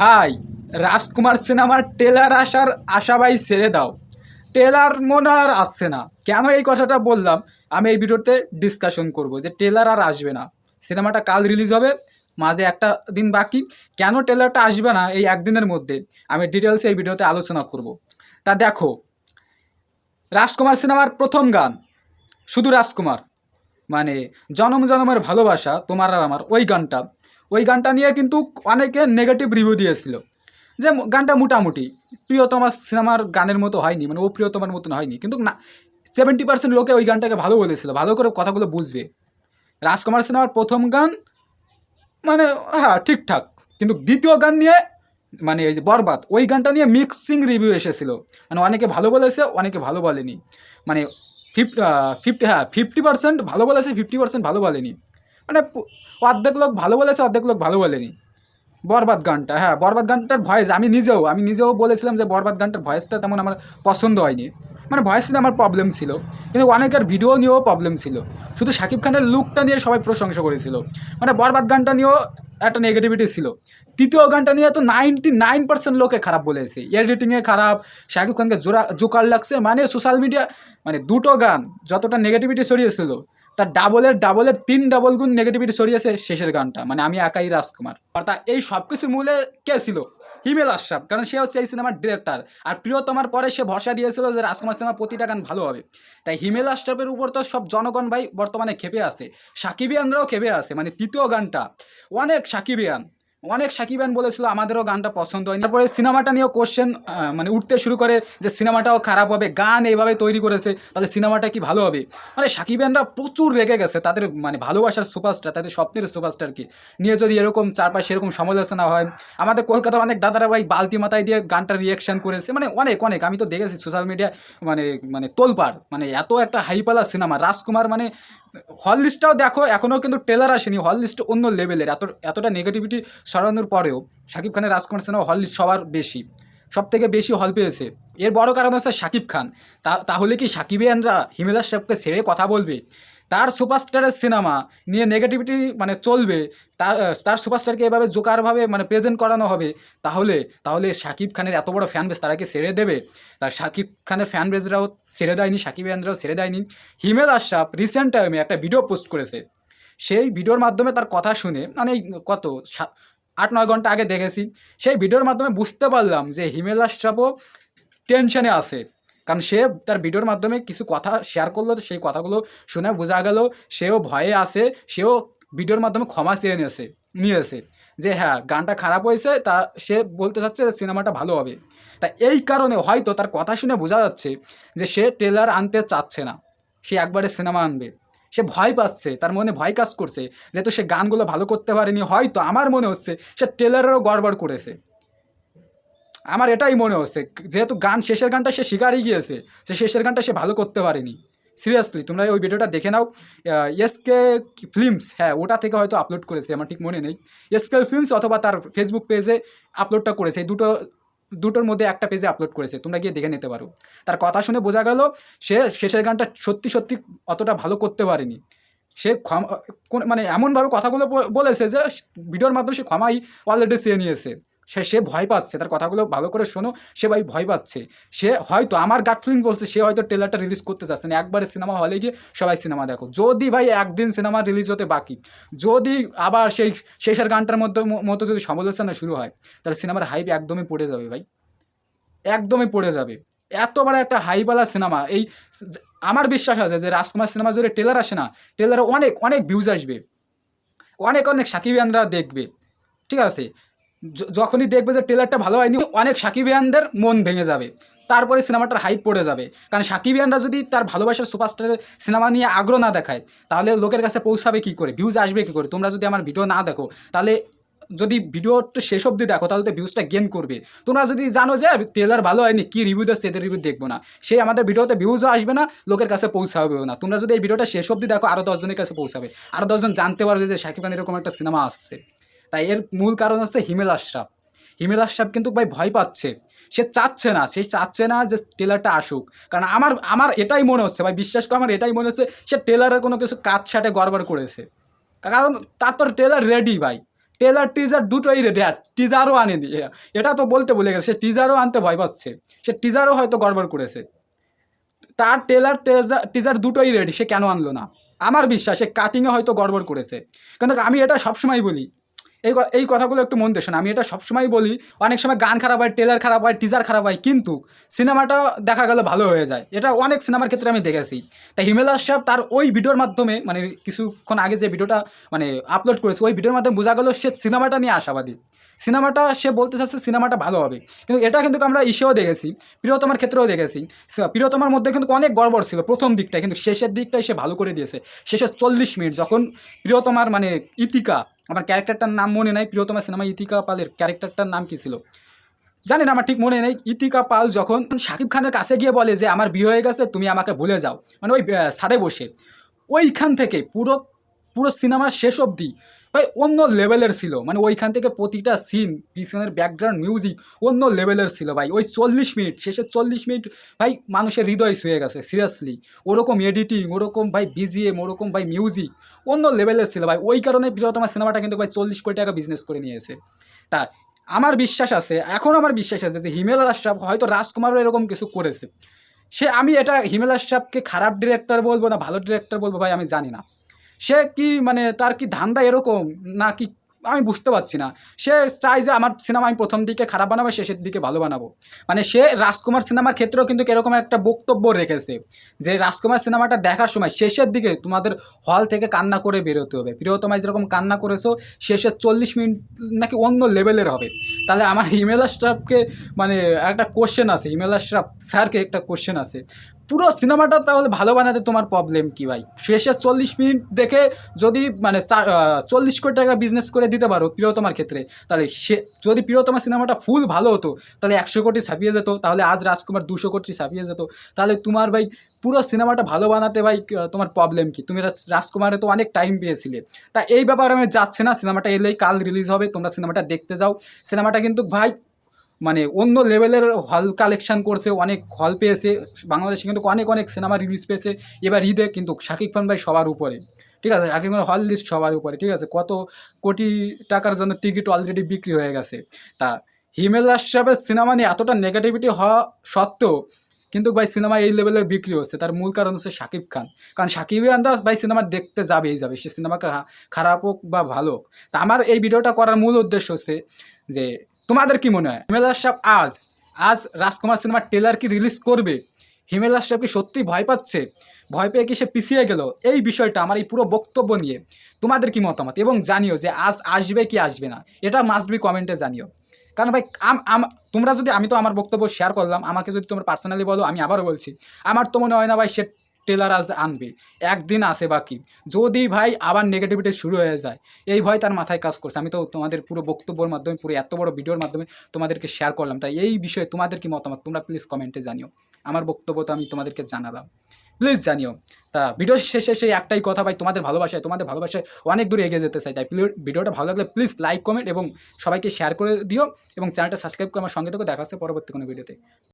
ভাই, রাজকুমার সিনেমার টেলার আসার আশাবাই ছেড়ে দাও। টেলার মনে আর আসছে না। কেন এই কথাটা বললাম? আমি এই ভিডিওতে ডিসকাশন করব যে টেলার আর আসবে না। সিনেমাটা কাল রিলিজ হবে, মাঝে একটা দিন বাকি। কেন টেলারটা আসবে না এই একদিনের মধ্যে? আমি ডিটেলসে এই ভিডিওতে আলোচনা করব। তা দেখো, রাজকুমার সিনেমার প্রথম গান, শুধু রাজকুমার। মানে জনম জনমের ভালোবাসা, তোমার আর আমার, ওই গানটা। ওই গানটা নিয়ে কিন্তু অনেকে নেগেটিভ রিভিউ দিয়েছিল। যে গানটা মোটামুটি। প্রিয়তমার সিনেমার গানের মতো হয়নি মানে ও প্রিয়তমার মতন হয়নি। কিন্তু না সেভেন্টি পার্সেন্ট লোকে ওই গানটাকে ভালো বলেছিল, ভালো করে কথাগুলো বুঝবে। রাজকুমার সিনেমার প্রথম গান মানে হ্যাঁ ঠিকঠাক। কিন্তু দ্বিতীয় গান নিয়ে মানে এই যে বরবাদ, ওই গানটা নিয়ে মিক্সিং রিভিউ এসেছিল। মানে অনেকে ভালো বলেছে, অনেকে ভালো বলেনি। মানে ফিফটি ফিফটি হ্যাঁ ফিফটি পার্সেন্ট ভালো বলেছে ফিফটি পার্সেন্ট ভালো বলেনি। মানে অর্ধেক লোক ভালো বলেছে, অর্ধেক লোক ভালো বলেনি। বরবাদ গানটা হ্যাঁ বরবাদ গানটার ভয়েস, আমি নিজেও আমি নিজেও বলেছিলাম যে বরবাদ গানটার ভয়েসটা তেমন আমার পছন্দ হয়নি। মানে ভয়েস নিয়ে আমার প্রবলেম ছিল, কিন্তু অনেকের ভিডিও নিয়েও প্রবলেম ছিল। শুধু শাকিব খানের লুকটা নিয়ে সবাই প্রশংসা করেছিল। মানে বরবাদ গানটা নিয়েও একটা নেগেটিভিটি ছিল। তৃতীয় গানটা নিয়ে তো নাইনটি নাইন পার্সেন্ট লোকে খারাপ বলেছে। এডিটিংয়ে খারাপ, শাকিব খানকে জোড়া জোকার লাগছে মানে সোশ্যাল মিডিয়া মানে দুটো গান যতটা নেগেটিভিটি ছড়িয়েছিল তার ডাবলের ডাবলের তিন ডাবল গুণ নেগেটিভিটি সরিয়েছে শেষের গানটা। মানে আমি একাই রাজকুমার। আর তা এই সব কিছুর মূলে কে ছিল? হিমেল আশরাফ। কারণ সে হচ্ছে এই সিনেমার ডিরেক্টর আর প্রিয়তমার পরে সে ভরসা দিয়েছিল যে রাজকুমার সিনেমা প্রতিটা গান ভালো হবে। তাই হিমেল আশরাফের উপর তো সব জনগণ ভাই বর্তমানে খেপে আছে। সাকিবিয়ানরাও খেপে আছে। মানে তৃতীয় গানটা। অনেক সাকিবিয়ান অনেক সাকিবান বলেছিল আমাদেরও গানটা পছন্দ হয়নি। তারপরে সিনেমাটা নিয়েও কোশ্চেন মানে উঠতে শুরু করে যে সিনেমাটাও খারাপ হবে, গান এইভাবে তৈরি করেছে, তাহলে সিনেমাটা কি ভালো হবে? মানে সাকিবানরা প্রচুর রেগে গেছে, তাদের মানে ভালোবাসার সুপারস্টার তাদের স্বপ্নের সুপারস্টারকে নিয়ে যদি এরকম চারপাশে এরকম সমালোচনা হয়। আমাদের কলকাতার অনেক দাদারা ভাই বালতি মাথায় দিয়ে গানটা রিয়াকশন করেছে মানে অনেক অনেক। আমি তো দেখেছি সোশ্যাল মিডিয়া মানে মানে তোলপাড় মানে এত একটা হাইপালা সিনেমা। রাজকুমার মানে হল লিস্টটাও দেখো, এখনও কিন্তু ট্রেলার আসেনি। হল লিস্ট অন্য লেভেলের এত, এতটা নেগেটিভিটি সরানোর পরেও শাকিব খানের রাজকুমার সিনেমা হল লিস্ট সবার বেশি। সব থেকে বেশি হল পেয়েছে। এর বড় কারণ হচ্ছে শাকিব খান। তাহলে কি সাকিবিয়ানরা হিমেলা শেফকে ছেড়ে কথা বলবে? তার সুপারস্টারের সিনেমা নিয়ে নেগেটিভিটি মানে চলবে তার তার সুপারস্টারকে এভাবে জোকারভাবে মানে প্রেজেন্ট করানো হবে, তাহলে তাহলে শাকিব খানের এত বড় ফ্যান বেস তারা কি দেবে? তার শাকিব খানের ফ্যান বেসরাও ছেড়ে দেয়নি, সাকিব ইয়ানরাও ছেড়ে দেয়নি। হিমেল আশরাফ রিসেন্ট টাইমে একটা ভিডিও পোস্ট করেছে। সেই ভিডিওর মাধ্যমে তার কথা শুনে মানে কত আট, নয় ঘণ্টা আগে দেখেছি, সেই ভিডিওর মাধ্যমে বুঝতে পারলাম যে হিমেল আশরাফও টেনশনে আছে। কারণ সে তার ভিডিওর মাধ্যমে কিছু কথা শেয়ার করল তো সেই কথাগুলো শুনে বোঝা গেল সেও ভয়ে আছে, সেও ভিডিওর মাধ্যমে ক্ষমা চেয়ে নিয়েছে নিয়েছে যে হ্যাঁ গানটা খারাপ হয়েছে, তা সে বলতে চাচ্ছে যে সিনেমাটা ভালো হবে। তা এই কারণে হয়তো তার কথা শুনে বোঝা যাচ্ছে যে সে ট্রেলার আনতে চাচ্ছে না, সে একবারে সিনেমা আনবে। সে ভয় পাচ্ছে, তার মনে ভয় কাজ করছে, যেহেতু সে গানগুলো ভালো করতে পারেনি, হয়তো আমার মনে হচ্ছে সে ট্রেলারেরও গড়বড় করেছে। আমার এটাই মনে হচ্ছে, যেহেতু গান শেষের গানটা সে শিকারই গিয়েছে, সে শেষের গানটা সে ভালো করতে পারেনি। সিরিয়াসলি তোমরা ওই ভিডিওটা দেখে নাও। এসকে ফিল্মস হ্যাঁ ওটা থেকে হয়তো আপলোড করেছে, আমার ঠিক মনে নেই। এসকে ফিল্মস অথবা তার ফেসবুক পেজে আপলোডটা করেছে, এই দুটো, দুটোর মধ্যে একটা পেজে আপলোড করেছে, তোমরা গিয়ে দেখে নিতে পারো। তার কথা শুনে বোঝা গেল, সে শেষের গানটা সত্যি সত্যি অতটা ভালো করতে পারেনি। সে ক্ষমা মানে এমনভাবে কথাগুলো বলেছে যে, ভিডিওর মাধ্যমে সে ক্ষমাই অলরেডি চেয়ে নিয়েছে। সে সে ভয় পাচ্ছে। তার কথাগুলো ভালো করে শোনো, সে ভাই ভয় পাচ্ছে। সে হয়তো আমার গাট ফিলিং বলছে, সে হয়তো ট্রেলারটা রিলিজ করতে চাচ্ছে না। একবারে সিনেমা হলে গিয়ে সবাই সিনেমা দেখো। যদি ভাই একদিন সিনেমা রিলিজ হতে বাকি, যদি আবার সেই শেষের গানটার মধ্যে মতো যদি সমালোচনা শুরু হয়, তাহলে সিনেমার হাইপ একদমই পড়ে যাবে ভাই। একদমই পড়ে যাবে। এত বড় একটা হাইবালা সিনেমা। এই আমার বিশ্বাস আছে যে রাজকুমার সিনেমা জুড়ে ট্রেলার আসে না ট্রেলারে অনেক অনেক ভিউজ আসবে। অনেক অনেক সাকিবিয়ানরা দেখবে। ঠিক আছে? যখনই দেখবে যে ট্রেলারটা ভালো হয়নি, অনেক সাকিবিয়ানদের মন ভেঙে যাবে। তারপরে সিনেমাটার হাইপ পড়ে যাবে। কারণ সাকিবিয়ানরা যদি তার ভালোবাসার সুপারস্টারের সিনেমা নিয়ে আগ্রহ না দেখায়, তাহলে লোকের কাছে পৌঁছাবে কী করে? ভিউজ আসবে কী করে? তোমরা যদি আমার ভিডিও না দেখো, তাহলে যদি ভিডিওটা শেষ অবধি দেখো, তাহলে তো ভিউজটা গেন করবে। তোমরা যদি জানো যে ট্রেলার ভালো হয়নি, কী রিভিউ দেয় সেদের রিভিউ দেখব না। সেই আমাদের ভিডিওতে ভিউজও আসবে না, লোকের কাছে পৌঁছাবেও না। তোমরা যদি এই ভিডিওটা শেষ অবধি দেখো আরও দশজনের কাছে পৌঁছাবে। আরও দশজন জানতে পারবে যে শাকিব খান এরকম একটা সিনেমা আসছে। তাই এর মূল কারণ হচ্ছে হিমেল আশরাফ হিমেল আশরাফ কিন্তু ভাই ভয় পাচ্ছে। সে চাচ্ছে না, সে চাচ্ছে না যে টেলারটা আসুক। কারণ আমার আমার এটাই মনে হচ্ছে, ভাই বিশ্বাস করে, আমার এটাই মনে হচ্ছে সে ট্রেলারের কোনো কিছু কাট ছাটে গড়বড় করেছে। কারণ তার তো টেলার রেডি ভাই। টেলার টিজার দুটোই রেডি আর টিজারও আনেনি এটা তো বলতে বলে গেছে, সে টিজারও আনতে ভয় পাচ্ছে। সে টিজারও হয়তো গড়বড় করেছে। তার টেলার টেজার টিজার দুটোই রেডি সে কেন আনলো না? আমার বিশ্বাস, সে কাটিংয়ে হয়তো গড়বড় করেছে। কিন্তু আমি এটা সবসময় বলি এই এই কথাগুলো একটু মন দিয়ে শোনো। আমি এটা সবসময় বলি, অনেক সময় গান খারাপ হয় ট্রেলার খারাপ হয় টিজার খারাপ হয়, কিন্তু সিনেমাটা দেখা গেলে ভালো হয়ে যায়। এটা অনেক সিনেমার ক্ষেত্রে আমি দেখেছি। তাই হিমেলা সাহেব তার ওই ভিডিওর মাধ্যমে মানে কিছুক্ষণ আগে যে ভিডিওটা মানে আপলোড করেছে, ওই ভিডিওর মাধ্যমে বোঝা গেল সে সিনেমাটা নিয়ে আশাবাদী। সিনেমাটা সে বলতে চাচ্ছে সিনেমাটা ভালো হবে। কিন্তু এটা কিন্তু আমরা ইসেও দেখেছি, প্রিয়তমার ক্ষেত্রেও দেখেছি। প্রিয়তমার মধ্যে কিন্তু অনেক গড়বড় ছিল প্রথম দিকটায়, কিন্তু শেষের দিকটাই সে ভালো করে দিয়েছে। শেষের চল্লিশ মিনিট যখন প্রিয়তমার মানে ইতিকা, আমার ক্যারেক্টারটার নাম মনে নাই, প্রিয়তমা সিনেমা ইতিকা পালের ক্যারেক্টারটার নাম কী ছিল? জানি না, আমার ঠিক মনে নেই। ইতিকা পাল যখন শাকিব খানের কাছে গিয়ে বলে যে, আমার বিয়ে হয়ে গেছে, তুমি আমাকে ভুলে যাও। মানে ওই ছাদে বসে। ওইখান থেকে পুরো পুরো সিনেমার শেষ অবধি। ভাই, অন্য লেভেলের ছিল। মানে ওইখান থেকে প্রতিটা সিন পিছনের ব্যাকগ্রাউন্ড মিউজিক অন্য লেভেলের ছিল ভাই। ওই চল্লিশ মিনিট শেষের চল্লিশ মিনিট, ভাই, মানুষের হৃদয় শুয়ে গেছে সিরিয়াসলি ওরকম এডিটিং ওরকম ভাই বিজিএম ওরকম ভাই মিউজিক অন্য লেভেলের ছিল ভাই। ওই কারণে প্রিয়তমা সিনেমাটা কিন্তু ভাই চল্লিশ কোটি টাকা বিজনেস করে নিয়েছে। তা, আমার বিশ্বাস আছে, এখন আমার বিশ্বাস আছে যে হিমেল আশরাফ হয়তো রাজকুমারও এরকম কিছু করেছে। সে, আমি এটা হিমেল আশরাফকে খারাপ ডিরেক্টর বলব না ভালো ডিরেক্টর বলব ভাই, আমি জানি না। সে কি মানে তার কি ধান্দা এরকম? না কি আমি বুঝতে পারছি না। সে চায় যে আমার সিনেমা আমি প্রথম দিকে খারাপ বানাবো শেষের দিকে ভালো বানাবো। মানে সে রাজকুমার সিনেমার ক্ষেত্রেও কিন্তু এরকম একটা বক্তব্য রেখেছে যে রাজকুমার সিনেমাটা দেখার সময় শেষের দিকে তোমাদের হল থেকে কান্না করে বেরোতে হবে। প্রিয়তমায় যেরকম কান্না করেছ শেষের চল্লিশ মিনিট নাকি অন্য লেভেলের হবে। তাহলে আমার ইমেল আশরাফকে মানে একটা কোশ্চেন আছে, ইমেল আশরাফ স্যারকে একটা কোশ্চেন আছে। পুরো সিনেমাটা তাহলে ভালো বানাতে তোমার প্রবলেম কি ভাই? শেষের চল্লিশ মিনিট দেখে যদি মানে চল্লিশ কোটি টাকা বিজনেস করে দিতে পারো প্রিয়তমার ক্ষেত্রে, তাহলে সে, যদি প্রিয়তমা সিনেমাটা ফুল ভালো হতো, তাহলে একশো কোটি ছাপিয়ে যেত, তাহলে আজ রাজকুমার দুশো কোটি ছাপিয়ে যেত, তাহলে তোমার ভাই পুরো সিনেমাটা ভালো বানাতে ভাই তোমার প্রবলেম কি? তুমি রাজ- রাজকুমারে তো অনেক টাইম পেয়েছিলে। তা এই ব্যাপারে আমি যাচ্ছি না, সিনেমাটা এলেই কাল রিলিজ হবে, তোমরা সিনেমাটা দেখতে যাও। সিনেমাটা কিন্তু ভাই মানে অন্য লেভেলের হল কালেকশন করছে, অনেক হল পেয়েছে। বাংলাদেশে কিন্তু অনেক অনেক সিনেমা রিলিজ পেয়েছে। এবার ঈদে কিন্তু শাকিব খান ভাই সবার উপরে, ঠিক আছে? শাকিব খান হল লিস্ট সবার উপরে, ঠিক আছে? কত কোটি টাকার জন্য টিকিট অলরেডি বিক্রি হয়ে গেছে। তা হিমেল আশরাফের সিনেমা নিয়ে এতটা নেগেটিভিটি হওয়া সত্ত্বেও কিন্তু ভাই সিনেমা এই লেভেলের বিক্রি হচ্ছে। তার মূল কারণ হচ্ছে শাকিব খান। কারণ শাকিব আন্দাজ ভাই সিনেমা দেখতে যাবেই যাবে। সে সিনেমা খারাপ হোক বা ভালো হোক। তা আমার এই ভিডিওটা করার মূল উদ্দেশ্য হচ্ছে যে তোমাদের কি মনে হয়? হিমেল আশরাফ আজ আজ রাজকুমার সিনেমার ট্রেলার কি রিলিজ করবে? হিমেল আশরাফ কি সত্যি ভয় পাচ্ছে? ভয় পেয়ে কি সে পিছিয়ে গেল? এই বিষয়টা আমার এই পুরো বক্তব্য নিয়ে তোমাদের কি মতামত? এবং জানিও যে আজ আসবে কি আসবে না? এটা মাস্ট বি কমেন্টে জানিও। কারণ ভাই তোমরা যদি, আমি তো আমার বক্তব্য শেয়ার করলাম, আমাকে যদি তোমরা পার্সোনালি বলো, আমি আবারও বলছি, আমার তো মনে হয় না ভাই, সে টেলার আজ আনবে। একদিন আসে বাকি। যদি ভাই আবার নেগেটিভিটি শুরু হয়ে যায়, এই ভয় তার মাথায় কাজ করছে। আমি তো তোমাদের পুরো বক্তব্যের মাধ্যমে, পুরো এত বড় ভিডিওর মাধ্যমে তোমাদেরকে শেয়ার করলাম। তাই এই বিষয়ে তোমাদের কি মতামত? তোমরা প্লিজ কমেন্টে জানিও। আমার বক্তব্য তো আমি তোমাদেরকে জানালাম। প্লিজ জানিও। তা ভিডিও শেষে সেই একটাই কথা ভাই, তোমাদের ভালোবাসায় তোমাদের ভালোবাসায় অনেক দূরে এগিয়ে যেতে চাই। তাই ভিডিওটা ভালো লাগলে প্লিজ লাইক কমেন্ট এবং সবাইকে শেয়ার করে দিও এবং চ্যানেলটা সাবস্ক্রাইব করে আমার সঙ্গে থেকে দেখা হচ্ছে পরবর্তী কোনো ভিডিওতে